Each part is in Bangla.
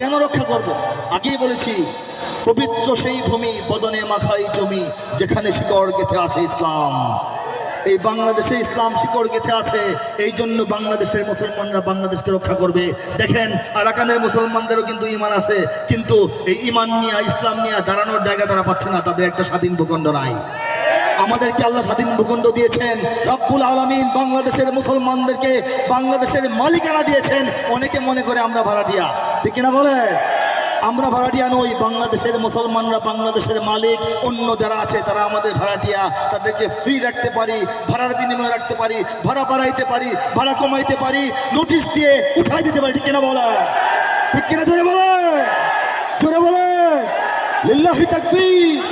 কেন রক্ষা করব? আগেই বলেছি, পবিত্র সেই ভূমি বদনে মাখাই জমি যেখানে শিকড় গেথে আছে ইসলাম। এই বাংলাদেশে ইসলাম শিকড় গেথে আছে, এই জন্য বাংলাদেশের মুসলমানরা বাংলাদেশকে রক্ষা করবে। দেখেন, আরাকানের মুসলমানদেরও কিন্তু ইমান আছে, কিন্তু এই ইমান নিয়ে, ইসলাম নিয়ে দাঁড়ানোর জায়গা তারা পাচ্ছে না, তাদের একটা স্বাধীন ভূখণ্ড নাই। আমাদেরকে আল্লাহ স্বাধীন ভূখণ্ড দিয়েছেন। রব্বুল আলমিন বাংলাদেশের মুসলমানদেরকে বাংলাদেশের মালিকানা দিয়েছেন। অনেকে মনে করে আমরা ভাড়াটিয়া। ঠিক কিনা বলে? আমরা ভাড়াটিয়া নই, বাংলাদেশের মুসলমানরা বাংলাদেশের মালিক। অন্য যারা আছে, তারা আমাদের ভাড়াটিয়া। তাদেরকে ফ্রি রাখতে পারি, ভাড়ার বিনিময়ে রাখতে পারি, ভাড়া বাড়াইতে পারি, ভাড়া কমাইতে পারি নোটিশ দিয়ে উঠাই দিতে পারি, ঠিক কিনা বলে? ঠিক কিনা জোরে বলে? জোরে বলে? লিল্লাহি তাকবীর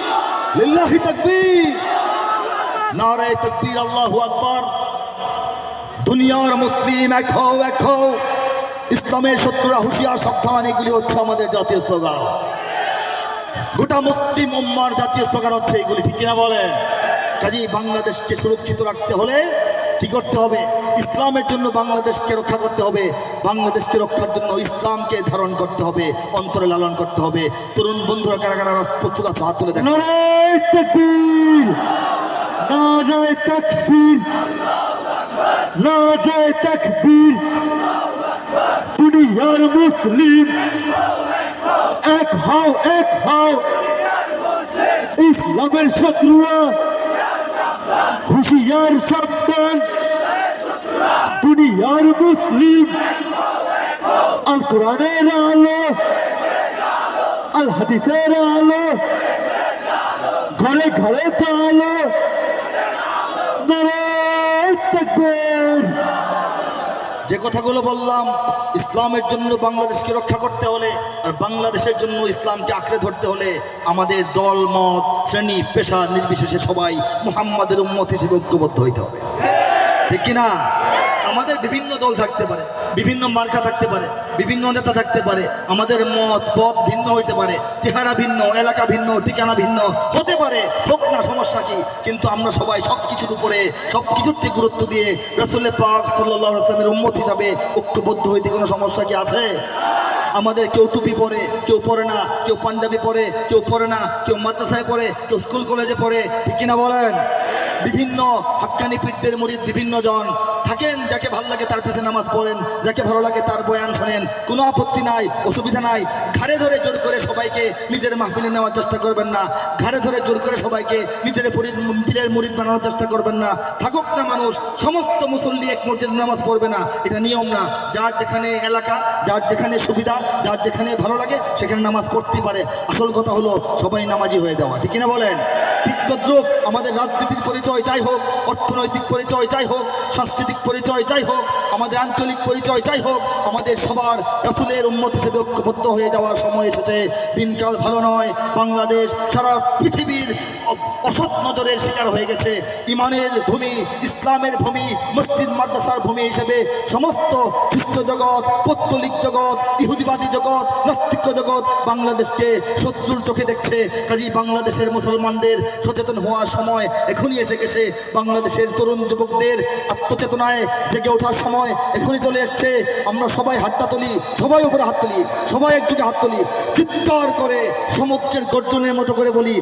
লিল্লাহি তাকবীর। নারায় তকবীর, আল্লাহ আকবর। দুনিয়ার মুসলিম এক হও এক হও। ইসলামের শত্রুরা হুঁশিয়ার, সাবধান, এগুলি হচ্ছে আমাদের জাতীয় স্লোগান। গোটা মুসলিম উম্মার জাতীয় স্লোগান হচ্ছে এগুলি, ঠিক কিনা বলেন? কাজী বাংলাদেশকে সুরক্ষিত রাখতে হলে কি করতে হবে? ইসলামের জন্য বাংলাদেশকে রক্ষা করতে হবে। বাংলাদেশকে রক্ষার জন্য ইসলামকে ধারণ করতে হবে, অন্তরে লালন করতে হবে। তরুণ বন্ধুরা কারা কারা প্রস্তুত আছে? হাত তুলে দেখেন নারায় তকবীর নারায় তকবীর। দুনিয়ার মুসলিম, এক হও এক হও। ইসলামের শত্রুরা, হুশিয়ার সাবধান। দুনিয়ার মুসলিম, আল কোরআনের আলো, আল হাদিসের আলো, ঘরে ঘরে চালো। যে কথাগুলো বললাম, ইসলামের জন্য বাংলাদেশকে রক্ষা করতে হলে আর বাংলাদেশের জন্য ইসলামকে আঁকড়ে ধরতে হলে আমাদের দল, মত, শ্রেণি, পেশা নির্বিশেষে সবাই মুহাম্মাদের উন্মত হিসেবে ঐক্যবদ্ধ হইতে হবে। ঠিক কিনা? আমাদের বিভিন্ন দল থাকতে পারে। বিভিন্ন মার্কা থাকতে পারে, বিভিন্ন নেতা থাকতে পারে, আমাদের মত, পথ ভিন্ন হইতে পারে, চেহারা ভিন্ন, এলাকা ভিন্ন, ঠিকানা ভিন্ন, হতে পারে, হোক না সমস্যা কি, কিন্তু আমরা সবাই সব কিছুর উপরে সব কিছুর থেকে গুরুত্ব দিয়ে রসুল্লাহ পাক সাল্লাহ আসলামের উম্মত হিসাবে ঐক্যবদ্ধ হইতে কোনো সমস্যা কি আছে? আমাদের কেউ টুপি পরে, কেউ পরে না, কেউ পাঞ্জাবি পরে, কেউ পরে না, কেউ মাদ্রাসায় পড়ে, কেউ স্কুল কলেজে পড়ে, ঠিক কিনা বলেন? বিভিন্ন হাক্কানি পীঠদের মুরিদ বিভিন্ন জন থাকেন, যাকে ভালো লাগে তার পিছনে নামাজ পড়েন, যাকে ভালো লাগে তার বয়ান শোনেন। কোনো আপত্তি নাই, অসুবিধা নাই। ঘাড়ে ধরে জোর করে সবাইকে নিজের মাহফিলে নেওয়ার চেষ্টা করবেন না। ঘাড়ে ধরে জোর করে সবাইকে নিজের পীরের মুরিদ বানানোর চেষ্টা করবেন না। থাকুক না মানুষ, সমস্ত মুসল্লি এক মসজিদ নামাজ পড়বে না। এটা নিয়ম না। যার যেখানে এলাকা, যার যেখানে সুবিধা, যার যেখানে ভালো লাগে, সেখানে নামাজ পড়তেই পারে। আসল কথা হলো, সবাই নামাজি হয়ে যাওয়া। ঠিক কিনা বলেন? ঠিক আমাদের রাজনীতির পরিচয় যাই হোক, অর্থনৈতিক পরিচয় যাই হোক, সাংস্কৃতিক পরিচয় যাই হোক, আমাদের আঞ্চলিক পরিচয় যাই হোক, আমাদের সবার রাসুলের উন্মত হিসেবে ঐক্যবদ্ধ হয়ে যাওয়ার সময় এসেছে। দিনকাল ভালো নয়, বাংলাদেশ সারা পৃথিবীর অসৎ নজরের শিকার হয়ে গেছে। ইমানের ভূমি, ইসলামের ভূমি, মসজিদ, মাদ্রাসার ভূমি হিসেবে সমস্ত খ্রিস্ট জগৎ, পত্তলিক জগৎ, ইহুদিবাদী জগৎ নাস্তিক্য জগৎ বাংলাদেশকে শত্রুর চোখে দেখছে। কাজী বাংলাদেশের মুসলমানদের সচেতন হওয়ার সময় এখনই এসে গেছে। বাংলাদেশের তরুণ যুবকদের আত্মচেতনায় জেগে ওঠার সময় এখনই চলে এসছে। আমরা সবাই হাতটা তুলি, সবাই উপরে হাত তুলি, সবাই একযোগে হাত তুলি। চিৎকার করে সমুদ্রের গর্জনের মতো করে বলি